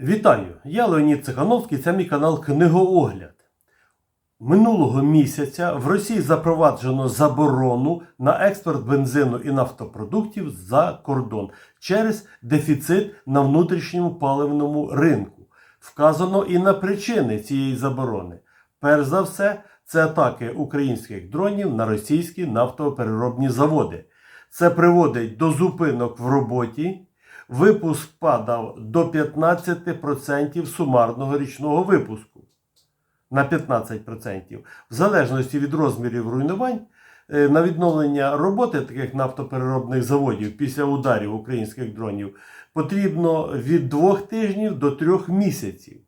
Вітаю! Я Леонід Цихановський, це мій канал Книгоогляд. Минулого місяця в Росії запроваджено заборону на експорт бензину і нафтопродуктів за кордон через дефіцит на внутрішньому паливному ринку. Вказано і на причини цієї заборони. Перш за все, це атаки українських дронів на російські нафтопереробні заводи. Це приводить до зупинок в роботі. Випуск падав до 15% сумарного річного випуску. На 15%. В залежності від розмірів руйнувань, е, на відновлення роботи таких нафтопереробних заводів після ударів українських дронів потрібно від 2 тижнів до 3 місяців.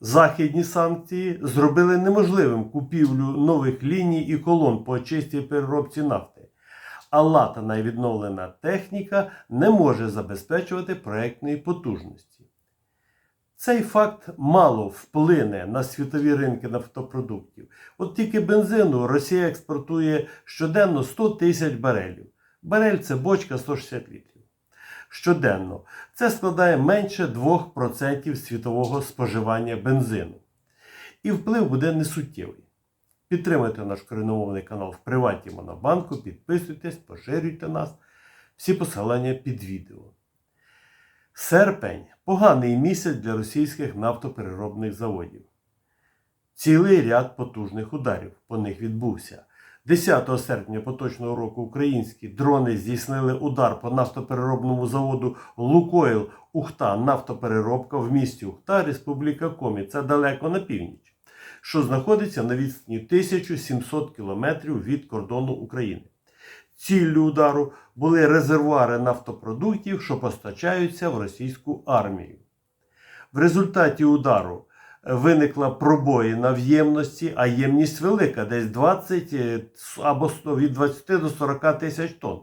Західні санкції зробили неможливим купівлю нових ліній і колон по чистій переробці нафти а латана і відновлена техніка не може забезпечувати проєктної потужності. Цей факт мало вплине на світові ринки нафтопродуктів. От тільки бензину Росія експортує щоденно 100 тисяч барелів. Барель це бочка 160 літрів. Щоденно це складає менше 2% світового споживання бензину. І вплив буде несуттєвий. Підтримуйте наш коріномовний канал в приваті Монобанку, підписуйтесь, поширюйте нас. Всі посилання під відео. Серпень поганий місяць для російських нафтопереробних заводів. Цілий ряд потужних ударів по них відбувся. 10 серпня поточного року українські дрони здійснили удар по нафтопереробному заводу Лукойл Ухта нафтопереробка в місті Ухта, Республіка Комі. Це далеко на північ що знаходиться на відстані 1700 кілометрів від кордону України. Ціллю удару були резервуари нафтопродуктів, що постачаються в російську армію. В результаті удару виникла пробоїна в ємності, а ємність велика, десь 20 або від 20 до 40 тисяч тонн.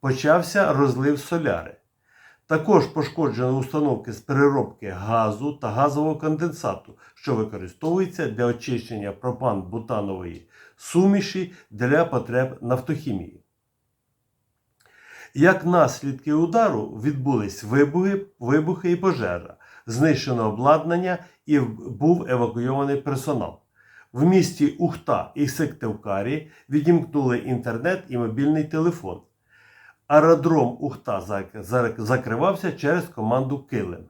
Почався розлив соляри. Також пошкоджено установки з переробки газу та газового конденсату, що використовується для очищення пропан-бутанової суміші для потреб нафтохімії. Як наслідки удару відбулись вибухи, вибухи і пожежа, знищено обладнання і був евакуйований персонал. В місті Ухта і Сиктевкарі відімкнули інтернет і мобільний телефон. Аеродром Ухта закривався через команду Килим.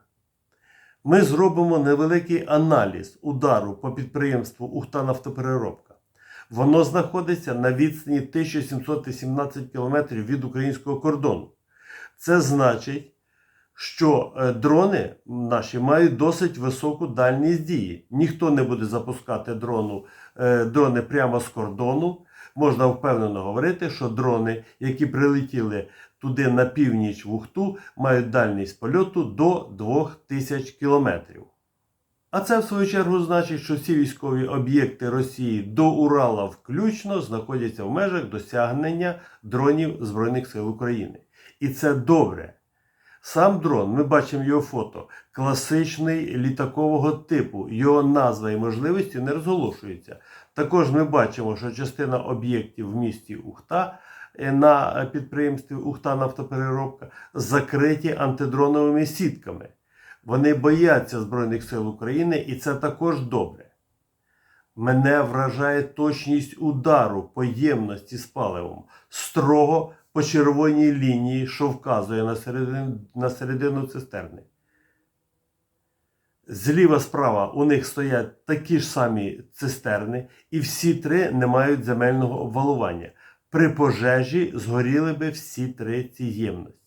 Ми зробимо невеликий аналіз удару по підприємству Ухта Нафтопереробка. Воно знаходиться на відстані 1718 км від українського кордону. Це значить, що дрони наші мають досить високу дальність дії. Ніхто не буде запускати дрону, дрони прямо з кордону можна впевнено говорити, що дрони, які прилетіли туди на північ в Ухту, мають дальність польоту до 2000 кілометрів. А це, в свою чергу, значить, що всі військові об'єкти Росії до Урала включно знаходяться в межах досягнення дронів Збройних сил України. І це добре. Сам дрон, ми бачимо його фото, класичний літакового типу, його назва і можливості не розголошуються. Також ми бачимо, що частина об'єктів в місті Ухта е, на підприємстві Ухта Нафтопереробка закриті антидроновими сітками. Вони бояться Збройних сил України, і це також добре. Мене вражає точність удару по ємності з паливом строго по червоній лінії, що вказує на середину, на середину цистерни. Зліва справа у них стоять такі ж самі цистерни, і всі три не мають земельного обвалування. При пожежі згоріли би всі три ці ємності.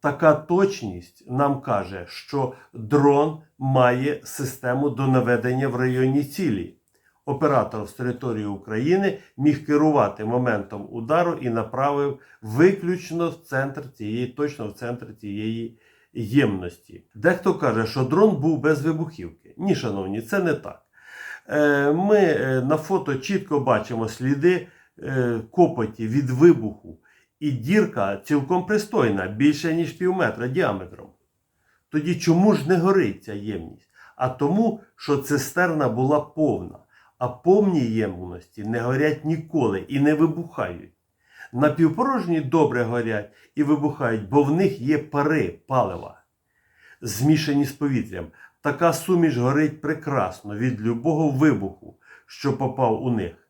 Така точність нам каже, що дрон має систему до наведення в районі цілі. Оператор з території України міг керувати моментом удару і направив виключно в центр цієї, точно в центр цієї ємності. Дехто каже, що дрон був без вибухівки. Ні, шановні, це не так. Е, ми е, на фото чітко бачимо сліди е, копоті від вибуху, і дірка цілком пристойна, більше ніж пів метра діаметром. Тоді чому ж не горить ця ємність? А тому, що цистерна була повна, а повні ємності не горять ніколи і не вибухають. Напівпорожні добре горять і вибухають, бо в них є пари палива. змішані з повітрям. Така суміш горить прекрасно від любого вибуху, що попав у них.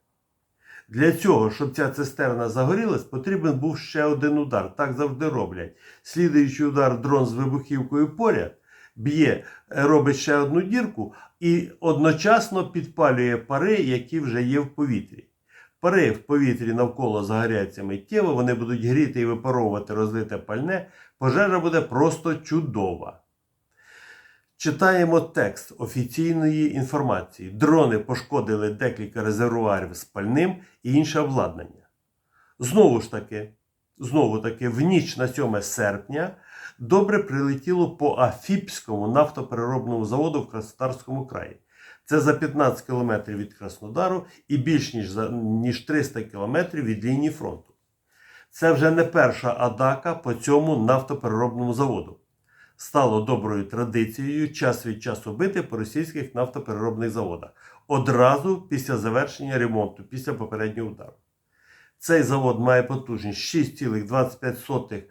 Для цього, щоб ця цистерна загорілась, потрібен був ще один удар. Так завжди роблять. Слідуючий удар дрон з вибухівкою поряд б'є, е, робить ще одну дірку і одночасно підпалює пари, які вже є в повітрі. Пари в повітрі навколо загоряться миттєво, вони будуть гріти і випаровувати розлите пальне. Пожежа буде просто чудова. Читаємо текст офіційної інформації. Дрони пошкодили декілька резервуарів з пальним і інше обладнання. Знову ж таки, знову таки, в ніч на 7 серпня добре прилетіло по Афіпському нафтопереробному заводу в Краснодарському краї. Це за 15 кілометрів від Краснодару і більш ніж, ніж 300 кілометрів від лінії фронту. Це вже не перша атака по цьому нафтопереробному заводу. Стало доброю традицією час від часу бити по російських нафтопереробних заводах одразу після завершення ремонту, після попереднього удару. Цей завод має потужність 6,25 е,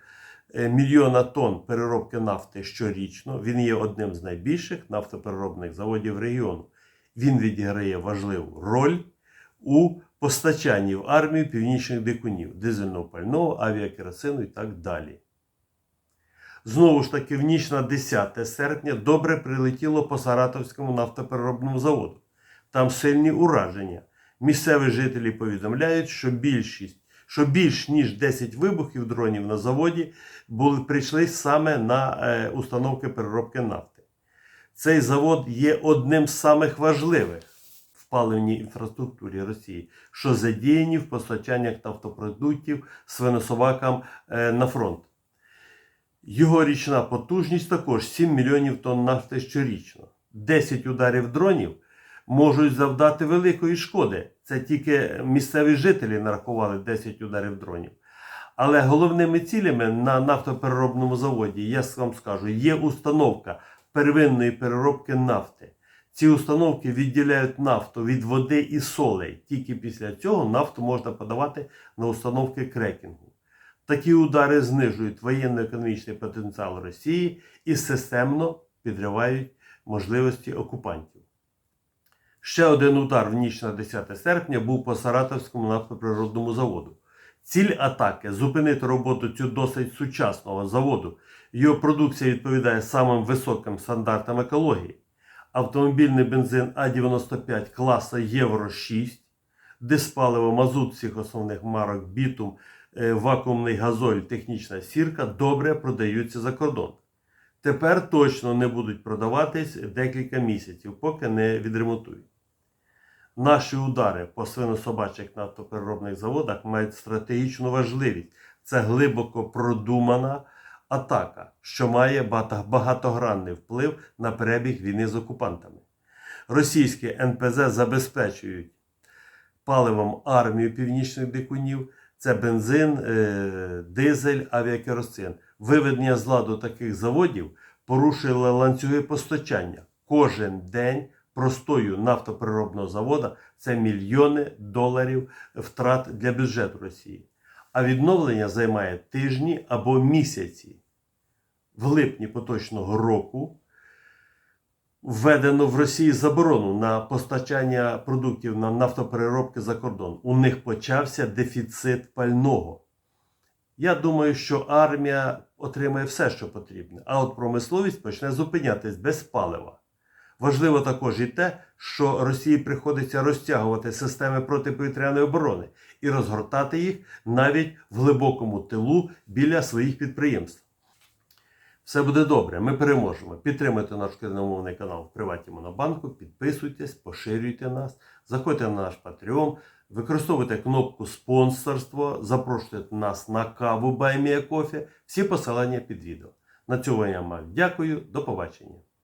мільйона тонн переробки нафти щорічно. Він є одним з найбільших нафтопереробних заводів регіону. Він відіграє важливу роль у постачанні в армію північних дикунів, дизельного пального, авіакеросину і так далі. Знову ж таки, в ніч на 10 серпня добре прилетіло по Саратовському нафтопереробному заводу. Там сильні ураження. Місцеві жителі повідомляють, що більшість, що більш ніж 10 вибухів дронів на заводі були, прийшли саме на е, установки переробки нафти. Цей завод є одним з самих важливих в паливній інфраструктурі Росії, що задіяні в постачаннях нафтопродуктів свинособакам е, на фронт. Його річна потужність також 7 мільйонів тонн нафти щорічно. 10 ударів дронів можуть завдати великої шкоди. Це тільки місцеві жителі нарахували 10 ударів дронів. Але головними цілями на нафтопереробному заводі, я вам скажу, є установка первинної переробки нафти. Ці установки відділяють нафту від води і солей. Тільки після цього нафту можна подавати на установки крекінгу. Такі удари знижують воєнно-економічний потенціал Росії і системно підривають можливості окупантів. Ще один удар в ніч на 10 серпня був по Саратовському нафтоприродному заводу. Ціль атаки зупинити роботу цього досить сучасного заводу. Його продукція відповідає самим високим стандартам екології. Автомобільний бензин А95 класа Євро 6, диспаливо мазут всіх основних марок бітум, е, вакуумний газоль, технічна сірка добре продаються за кордон. Тепер точно не будуть продаватись декілька місяців, поки не відремонтують. Наші удари по свинособачих нафтопереробних заводах мають стратегічну важливість. Це глибоко продумана атака, що має багатогранний вплив на перебіг війни з окупантами. Російські НПЗ забезпечують паливом армію північних дикунів. Це бензин, е, дизель, авіакеросин. Виведення з ладу таких заводів порушило ланцюги постачання. Кожен день простою нафтопереробного завода це мільйони доларів втрат для бюджету Росії. А відновлення займає тижні або місяці. В липні поточного року введено в Росії заборону на постачання продуктів на нафтопереробки за кордон. У них почався дефіцит пального. Я думаю, що армія отримає все, що потрібне, а от промисловість почне зупинятись без палива. Важливо також і те, що Росії приходиться розтягувати системи протиповітряної оборони і розгортати їх навіть в глибокому тилу біля своїх підприємств. Все буде добре, ми переможемо. Підтримуйте наш україномовний канал в Приваті Монобанку, підписуйтесь, поширюйте нас, заходьте на наш Patreon, використовуйте кнопку спонсорство, запрошуйте нас на каву Баймія Кофе. Всі посилання під відео. На цьому я вам дякую, до побачення.